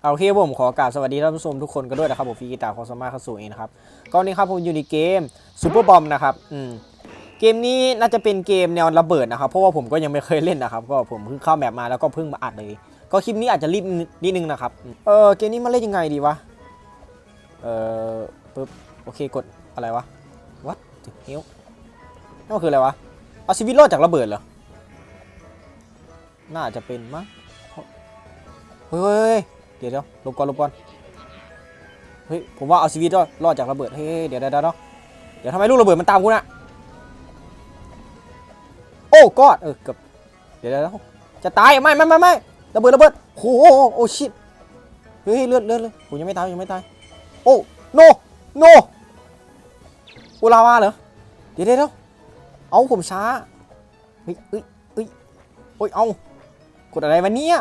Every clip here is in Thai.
เอาโอเคผมขอกราบสวัสดีท่านผู้ชมทุกคนกันด้วยนะครับผมฟีกีตาร์คอสมาเข้าสูเองนะครับก็วันนี้ครับผมอยู่ในเกมซูเปอร์บอมนะครับอืมเกมนี้น่าจะเป็นเกมแนวระเบิดนะครับ เพราะว่าผมก็ยังไม่เคยเล่นนะครับ ก็ผมเพิ่งเข้าแมปมาแล้วก็เพิ่งมาอัดเลย ก็คลิปนี้อาจจะรีบนิดนึงนะครับเออเกมนี้มันเล่นยังไงดีวะเออปึ๊บโอเคกดอะไรวะ what the hell นั่นคืออะไรวะเอาชีวิตรอดจากระเบิดเหรอ น่าจะเป็นมั้งเฮ้ยเฮ้ยเดี๋ยวเดี๋ยวลบก่อนลบก่อนเฮ้ยผมว่าเอาชีวิตรอดรอดจากระเบิดเฮ้ยเดี๋ยวเดี๋ยวเดี๋ยวเดี๋ยวทำไมลูกระเบิดมันตามกูน่ะโอ้กอดเออเกือบเดี๋ยวเดี๋ยวจะตายไม่ไม่ไม่ไม่ระเบิดระเบิดโอ้โหโอ้ชิตเฮ้ยเลือดเลือดเลยผมยังไม่ตายยังไม่ตายโอ้โนโนอุลาวาเหรอเดี๋ยวเดี๋ยวเดี๋ยวเอาผมช้าเฮ้ยเอ้ยเอ้ยโอ้ยเอา กดอะไรวะเนี่ย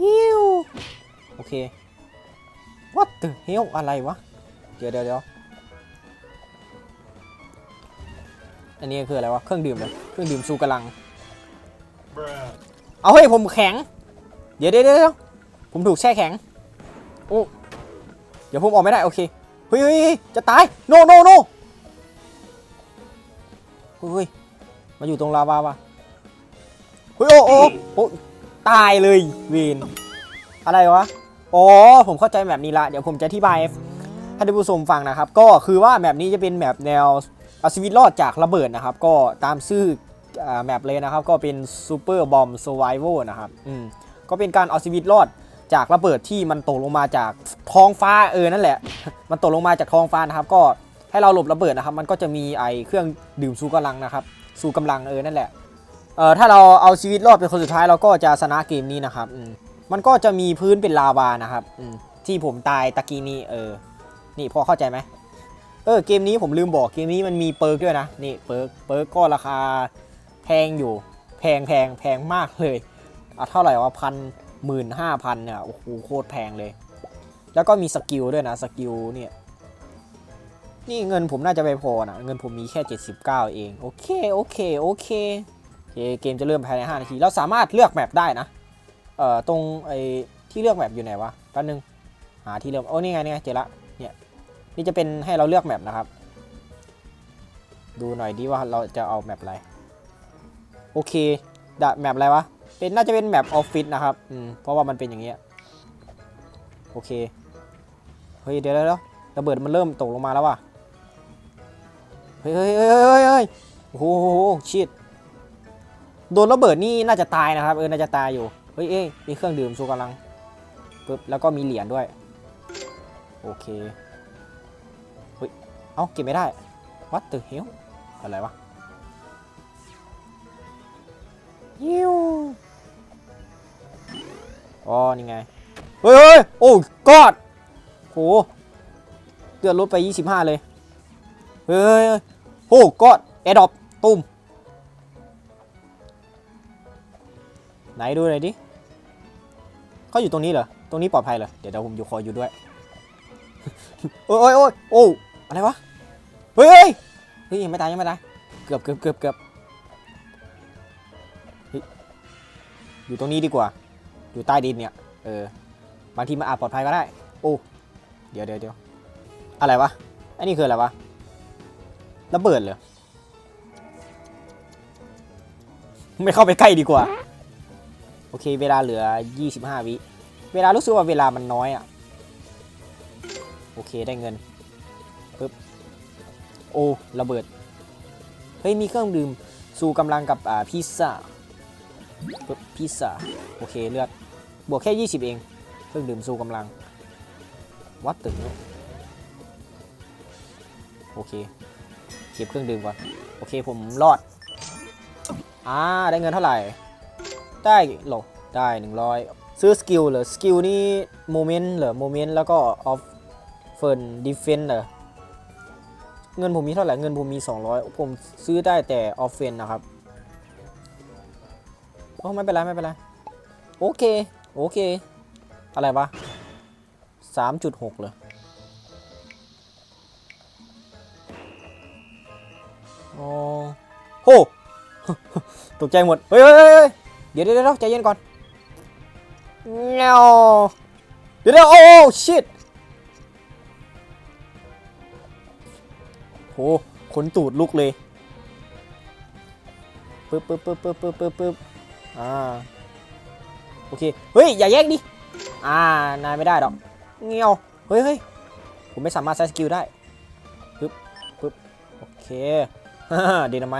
ฮิวโอเค what the hell อะไรวะ เดี๋ยวเดี๋ยวเดี๋ยวอันนี้คืออะไรวะ เครื่องดื่มเลยเครื่องดื่มชูกำลัง เอาเฮ้ยผมแข็ง เดี๋ยวเดี๋ยวเดี๋ยวผมถูกแช่แข็ง โอ้เดี๋ยวผมออกไม่ได้ โอเค เฮ้ยเฮ้ยจะตายโนโนโนเฮ้ยเฮ้ยมาอยู่ตรงลาวาวะ เฮ้ยโอ้โอ้โอ้ตายเลยเวนอะไรวะอ๋อผมเข้าใจแบบนี้ละเดี๋ยวผมจะอธิบายให้ท่านผู้ชมฟังนะครับ ก็คือว่าแบบนี้จะเป็นแบบแนวเอาชีวิตรอดจากระเบิดนะครับ ก็ตามชื่ออ่าแมปเลยนะครับ ก็เป็นซูเปอร์บอม s u r v i v a l นะครับอืมก็เป็นการเอาชีวิตรอดจากระเบิดที่มันตกลงมาจากท้องฟ้าเออนั่นแหละ มันตกลงมาจากท้องฟ้านะครับ ก็ให้เราหลบระเบิดนะครับ มันก็จะมีไอเครื่องดื่มสูกำลังนะครับสูกำลังเออนั่นแหละ เอ่อถ้าเราเอาชีวิตรอดเป็นคนสุดท้ายเราก็จะชนะเกมนี้นะครับอืมมันก็จะมีพื้นเป็นลาวานะครับอืมที่ผมตายตะกี้นี้เออ นี่พอเข้าใจไหมเออเกมนี้ผมลืมบอกเกมนี้มันมีเปิร์กด้วยนะนี่เปิร์กเปิร์กก็ราคาแพงอยู่แพงแพงแพงมากเลยอะเท่าไหร่วะพันหมื่นห้าพันเนี่ยโอ้โหโคตรแพงเลย แล้วก็มีสกิลด้วยนะสกิลเนี่ยนี่เงินผมน่าจะไปพอนะเงินผมมีแค่ 79 เอง โอเค โอเค โอเค เคเกมจะเริ่มภายใน 5 นาที เราสามารถเลือกแมปได้นะ เอ่อ ตรงไอ้ที่เลือกแมปอยู่ไหนวะ แป๊บนึง หาที่เลือกโอ้นี่ไงนี่ไงเจอละ เนี่ย นี่จะเป็นให้เราเลือกแมปนะครับ ดูหน่อยดีว่าเราจะเอาแมปอะไร โอเคดะแมปอะไรวะ เป็นน่าจะเป็นแมปออฟฟิศนะครับ อืม เพราะว่ามันเป็นอย่างเงี้ย โอเค เฮ้ยเดี๋ยวเดี๋ยวระเบิดมันเริ่มตกลงมาแล้วว่ะ เฮ้ยเฮ้ยเฮ้ยเฮ้ยเฮ้ยโอ้โหชิด โดนระเบิดนี่น่าจะตายนะครับเออน่าจะตายอยู่เฮ้ยเอ้ยมีเครื่องดื่มชูกำลังปึ๊บแล้วก็มีเหรียญด้วย โอเคเฮ้ยเอ้าเก็บไม่ได้ what the hell อะไรวะยิวอ๋อนี่ไงเฮ้ยเฮ้ยโอ้กอดโหเลือดลดไป 25 เลยเฮ้ยเฮ้ยเฮ้ยโอ้กอดแอดดอปตุ้ม ไหนดูหน่อยดิเขาอยู่ตรงนี้เหรอ ตรงนี้ปลอดภัยเหรอ เดี๋ยวเดี๋ยวผมอยู่คอยอยู่ด้วยโอ้ยโอ้ยโอ้ยโอ้อะไรวะ เฮ้ยเฮ้ยยังไม่ตายยังไม่ตาย เกือบเกือบเกือบเกือบอยู่ตรงนี้ดีกว่า อยู่ใต้ดินเนี่ย เออ บางทีมันอาจปลอดภัยก็ได้ โอ้ เดี๋ยวเดี๋ยวเดี๋ยวอะไรวะ อันนี้คืออะไรวะ ระเบิดเหรอ ไม่เข้าไปใกล้ดีกว่า อเค เวลาเหลือ 25 วิ เวลารู้สึกว่าเวลามันน้อยอะ โอเคได้เงินปึ๊บ โอ้ระเบิด เฮ้ย มีเครื่องดื่ม สู่กำลังกับอ่าพิซซ่าปึ๊บพิซซ่า โอเคเลือด บวกแค่ 20 เอง เครื่องดื่มสู่กำลัง วัดตึงโอเค เก็บเครื่องดื่มก่อน โอเคผมรอด อ่า ได้เงินเท่าไหร่ ได้หรอ ได้ 100 ซื้อสกิลเหรอสกิลนี่โมเมนต์เหรอโมเมนต์แล้วก็ออฟเฟิร์นดิเฟนเหรอเงินผมมีเท่าไหร่เงินผมมี 200 ผมซื้อได้แต่ออฟเฟนนะครับโอ้ไม่เป็นไรไม่เป็นไรโอเคโอเค อะไรวะ 3.6เลยโอ้โหตกใจหมด เฮ้ยเดี๋ยวเดี๋ยวเดี๋ยวใจเย็นก่อน เงาเดี๋ยวเดี๋ยวโอ้ชิตโหขนตูดลุกเลยปึ๊บปึ๊บปึ๊บปึ๊บปึ๊บปึ๊บปึ๊บอ่า โอเค เฮ้ย อย่าแย่งดิ อ่า นายไม่ได้หรอก เงี้ยว เฮ้ยเฮ้ยผมไม่สามารถใช้สกิลได้ปึ๊บปึ๊บโอเคเดนไม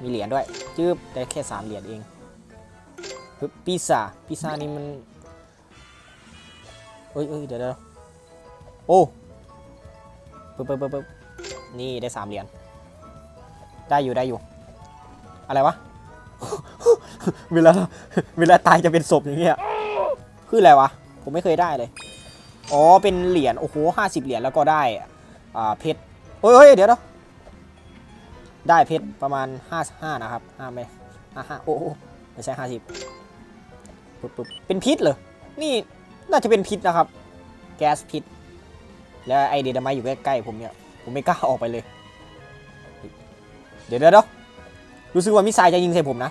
มีเหรียญด้วย จืบได้แค่สามเหรียญเอง ปึ๊บปีซ่าปีซ่านี่มันเอ้ยเอ้ยเดี๋ยวเดี๋ยวโอ้ปึ๊บปึ๊บปึ๊บปึ๊บนี่ได้สามเหรียญได้อยู่ได้อยู่ อะไรวะ เวลาเวลาตายจะเป็นศพอย่างเงี้ยคืออะไรวะ ผมไม่เคยได้เลย อ๋อ เป็นเหรียญ โอ้โหห้าสิบเหรียญแล้วก็ได้ อ่า เพชรเฮ้ยเดี๋ยวเดี๋ยวได้เพชรประมาณห้าห้านะครับห้าไหมห้าห้าโอ้ไม่ใช่ห้าสิบ ปึ๊บปึ๊บเป็นพิษเหรอ นี่น่าจะเป็นพิษนะครับ แก๊สพิษ แล้วไอเดนไมต์อยู่ใกล้ๆผมเนี่ย ผมไม่กล้าออกไปเลย เดี๋ยวเดี๋ยวรู้สึกว่ามิสไซล์จะยิงใส่ผมนะ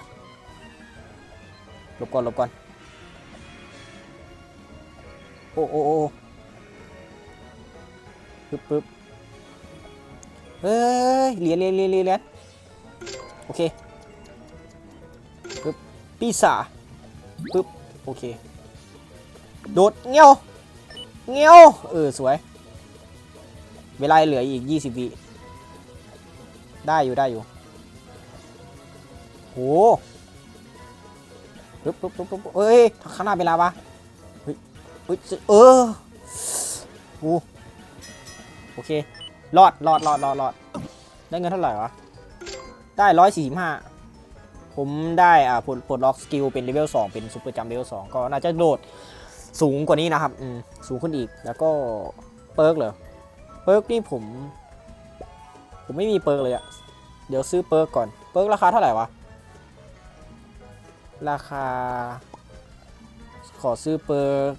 หลบก่อนหลบก่อน โอ้โอ้โอ้ปึ๊บปึ๊บเฮ้ยเหรียญเหรียญเหรียญเหรียญโอเคปึ๊บปีศาจปึ๊บ โอเค โดดเงี้ยว เงี้ยว เออ สวย เวลาเหลืออีก 20วิได้อยู่ได้อยู่โหปึ๊บปึ๊บปึ๊บปึ๊บเอ้ยข้างหน้าเป็นลาวะเฮ้ยเฮ้ยเออโอ้โอเครอดรอดรอดรอดรอดได้เงินเท่าไหร่วะ ได้ร้อยสี่สิบห้า ผมได้อ่าปลดปลดล็อกสกิลเป็นเลเวล2เป็นซูเปอร์จัมเลเวล2ก็น่าจะโดดสูงกว่านี้นะครับสูงขึ้นอีกแล้วก็เปิร์กเหรอเปิร์กนี่ผม ผมไม่มีเปิร์กเลยอะเดี๋ยวซื้อเปิร์กก่อนเปิร์กราคาเท่าไหร่วะราคา ขอซื้อเปิร์ก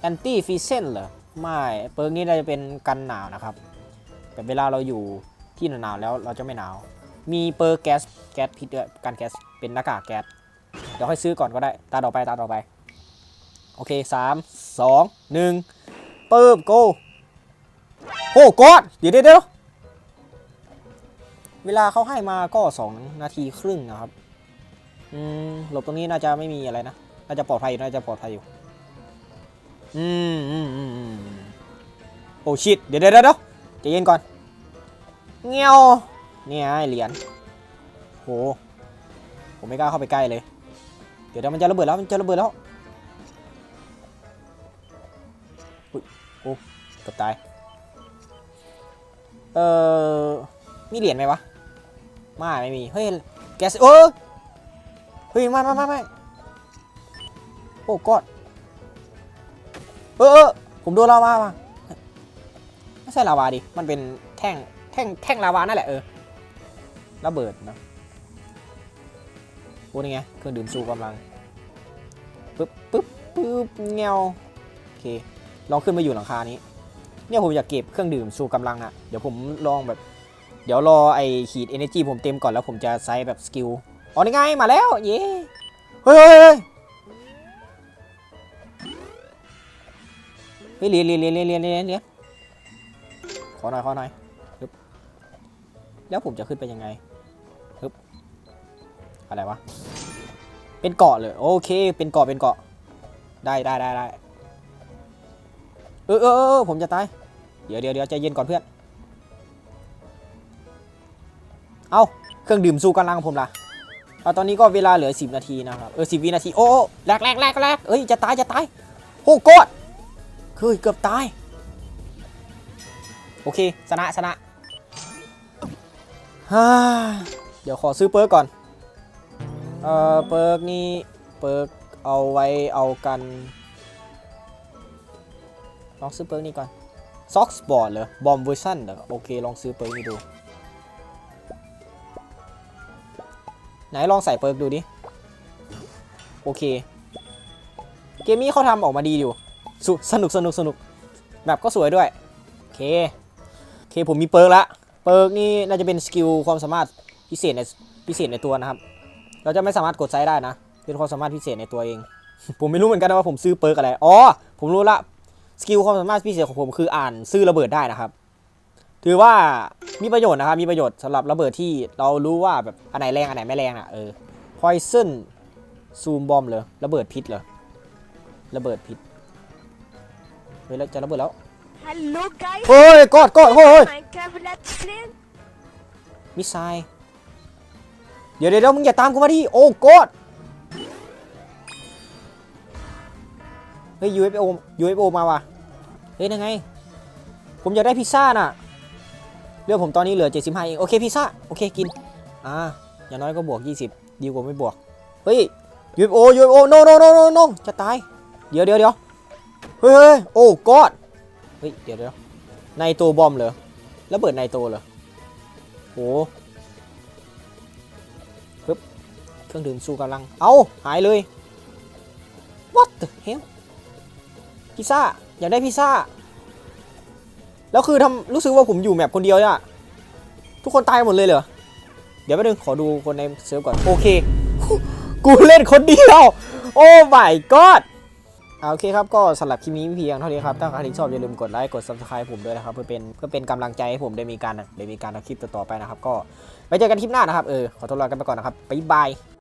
แอนตี้ฟีเซนเหรอไม่เปิร์กนี้น่าจะเป็นกันหนาวนะครับ แต่เวลาเราอยู่ที่หนาวแล้วเราจะไม่หนาว มีเปิร์แก๊สแก๊สพิษด้วยกันแก๊สเป็นหน้ากากแก๊สเดี๋ยวค่อยซื้อก่อนก็ได้ ตาต่อไปตาต่อไป โอเคสามสองหนึ่งเปิบโกโอ้กอดเดี๋ยวเดี๋ยวเดี๋ยวเวลาเขาให้มาก็2นาทีครึ่งนะครับ อืม หลบตรงนี้น่าจะไม่มีอะไรนะ น่าจะปลอดภัยอยู่ น่าจะปลอดภัยอยู่ อืมอืมอืมอืมโอ้ชิตเดี๋ยวเดี๋ยวเดี๋ยวใจเย็นก่อนเงี้ยว นี่ยไงเหรียญโห ผมไม่กล้าเข้าไปใกล้เลย เดี๋ยวเดี๋ยวมันจะระเบิดแล้วมันจะระเบิดแล้วอุ๊ยโอ้เกือบตาย เอ่อ มีเหรียญไหมวะไม่ไม่มี เฮ้ย แกสเออเฮ้ย ไม่ไม่ไม่ไม่โอ้กอดเออเออ ผมโดนลาวามาไม่ใช่ลาวาดิ มันเป็นแท่ง แท่ง แท่งลาวานั่นแหละเออ ระเบิดนะโอ้นี่ไงเครื่องดื่มชูกำลังปึ๊บปึ๊บปึ๊บเงวโอเคลองขึ้นมาอยู่หลังคานี้ เนี่ยผมอยากเก็บเครื่องดื่มชูกำลังอะเดี๋ยวผมลองแบบ เดี๋ยวรอไอขีด energy ผมเต็มก่อนแล้วผมจะใช้แบบสกิลอ๋อนี่ไงมาแล้ว เย้เฮ้ยเฮ้ยเฮ้ยเฮ้ยเรียนเรียนเรียนเรียนเรียนเรียนเรียนขอหน่อยขอหน่อยแล้วผมจะขึ้นไปยังไง อะไรวะ เป็นเกาะเลย โอเค เป็นเกาะ เป็นเกาะ ได้ได้ได้ได้เออเออเออผมจะตาย เดี๋ยวเดี๋ยวเดี๋ยวใจเย็นก่อนเพื่อน เอาเครื่องดื่มสู้กำลังผมล่ะเอาตอนนี้ก็เวลาเหลือ 10 นาทีนะครับ เออสิวินาที โอ้แรกแรกแรกแรกเอ้ย จะตาย จะตายโอ้กดคือเกือบตาย โอเค ชนะชนะฮ่าเดี๋ยวขอซื้อเปิร์กก่อน เอ่อเปิร์กนี่เปิร์กเอาไว้เอากันลองซื้อเปิร์กนี่ก่อนซ็อกสปอร์ตเหรอบอมเวอร์ชันเหรอโอเค ลองซื้อเปิร์กนี่ดู ไหนลองใส่เปิร์กดูดิ โอเค เกมนี้เขาทำออกมาดีอยู่สสนุกสนุกสนุกแบบก็สวยด้วย โอเค โอเคผมมีเปิร์กละ เปิร์กนี่น่าจะเป็นสกิลความสามารถพิเศษในพิเศษในตัวนะครับ เราจะไม่สามารถกดไซด์ได้นะ เป็นความสามารถพิเศษในตัวเอง ผมไม่รู้เหมือนกันนะว่าผมซื้อเปิร์กอะไร อ๋อ ผมรู้ละ สกิลความสามารถพิเศษของผมคืออ่านซื้อระเบิดได้นะครับ ถือว่ามีประโยชน์นะครับ มีประโยชน์สำหรับระเบิดที่เรารู้ว่าแบบอันไหนแรงอันไหนไม่แรงอะเออ poison zoom bomb เลยระเบิดพิษเหรอ ระเบิดพิษ เฮ้ยแล้วจะระเบิดแล้ว Hello guys, เฮ้ยกอดกอดเฮ้ยเฮ้ย Minecraft Let's Play. มิสไซล์ เดี๋ยวเดี๋ยวมึงอย่าตามกูมาดิโอ้กอดเฮ้ย UFO UFO มาว่ะ เฮ้ยยังไง ผมอยากได้พิซซ่าน่ะ เรื่องผมตอนนี้เหลือ 75เองโอเคพิซซ่า โอเคกิน อ่า อย่างน้อยก็บวก 20 ดีกว่าไม่บวก เฮ้ย UFO UFO no no no no no จะตาย เดี๋ยวเดี๋ยวเดี๋ยวเฮ้ยเฮ้ยโอ้กอดเฮ้ย เดี๋ยวเดี๋ยวไนโตรบอมเหรอแล้วเบิดไนโตรเหรอโห รื่องดื่มสู้กำลัง เอาหายเลย what the hell พิซซ่า อยากได้พิซซ่า แล้วคือทำรู้สึกว่าผมอยู่แมปคนเดียวอะทุกคนตายหมดเลยเหรอ เดี๋ยวแป๊บนึงขอดูคนในเซิร์ฟก่อน โอเค กูเล่นคนเดียว โอ้ my god อ่าโอเคครับ ก็สำหรับคลิปนี้เพียงเท่านี้ครับ ถ้าใครที่ชอบอย่าลืมกดไลค์ กด subscribe ผมด้วยนะครับ เพื่อเป็นเพื่อเป็นกำลังใจให้ผมได้มีการได้มีการทำคลิปต่อๆไปนะครับ ก็ไว้เจอกันคลิปหน้านะครับ เออ ขอตัวลากันไปก่อนนะครับ บ๊ายบาย